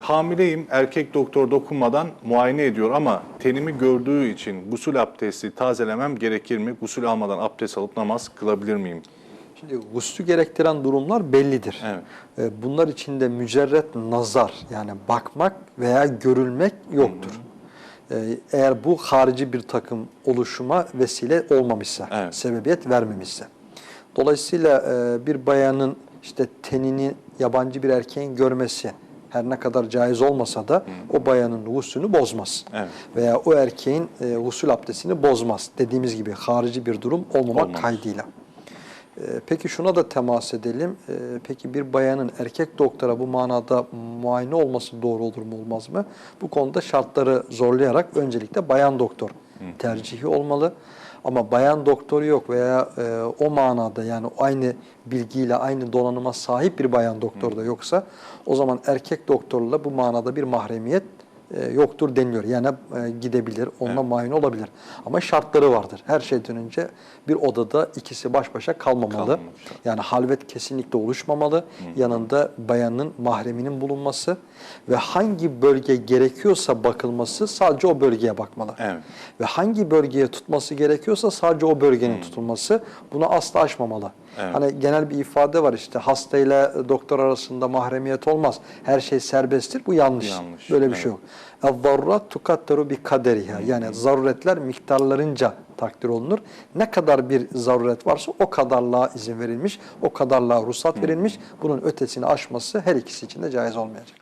Hamileyim, erkek doktor dokunmadan muayene ediyor ama tenimi gördüğü için gusül abdesti tazelemem gerekir mi? Gusül almadan abdest alıp namaz kılabilir miyim? Şimdi guslü gerektiren durumlar bellidir. Evet. Ee, Bunlar içinde mücerret nazar yani bakmak veya görülmek yoktur. Ee, Eğer bu harici bir takım oluşuma vesile olmamışsa, Evet. sebebiyet vermemişse. Dolayısıyla e, bir bayanın işte tenini yabancı bir erkeğin görmesi her ne kadar caiz olmasa da o bayanın guslünü bozmaz. Evet. Veya o erkeğin e, gusül abdestini bozmaz. Dediğimiz gibi harici bir durum olmamak Olmaz. kaydıyla. Ee, Peki şuna da temas edelim. Ee, Peki bir bayanın erkek doktora bu manada muayene olması doğru olur mu olmaz mı? Bu konuda şartları zorlayarak öncelikle bayan doktor tercihi olmalı. Ama bayan doktoru yok veya e, o manada yani aynı bilgiyle aynı donanıma sahip bir bayan doktor da yoksa o zaman erkek doktorla bu manada bir mahremiyet yoktur deniliyor. Yani e, gidebilir, onunla muayene olabilir. Ama şartları vardır. Her şeyden önce bir odada ikisi baş başa kalmamalı. Kalmamalı. Yani halvet kesinlikle oluşmamalı. Yanında bayanın mahreminin bulunması ve hangi bölge gerekiyorsa bakılması sadece o bölgeye bakmalı. Evet. Ve hangi bölgeye tutması gerekiyorsa sadece o bölgenin tutulması bunu asla aşmamalı. Evet. Hani genel bir ifade var işte hastayla doktor arasında mahremiyet olmaz. Her şey serbesttir. Bu yanlış. Yanlış, Böyle bir evet. şey yok. اَذَّرُّاتْ تُكَتَّرُ بِكَدَرِهَا Yani zaruretler miktarlarınca takdir olunur. Ne kadar bir zaruret varsa o kadarlığa izin verilmiş, o kadarlığa ruhsat verilmiş. Bunun ötesini aşması her ikisi için de caiz olmayacak.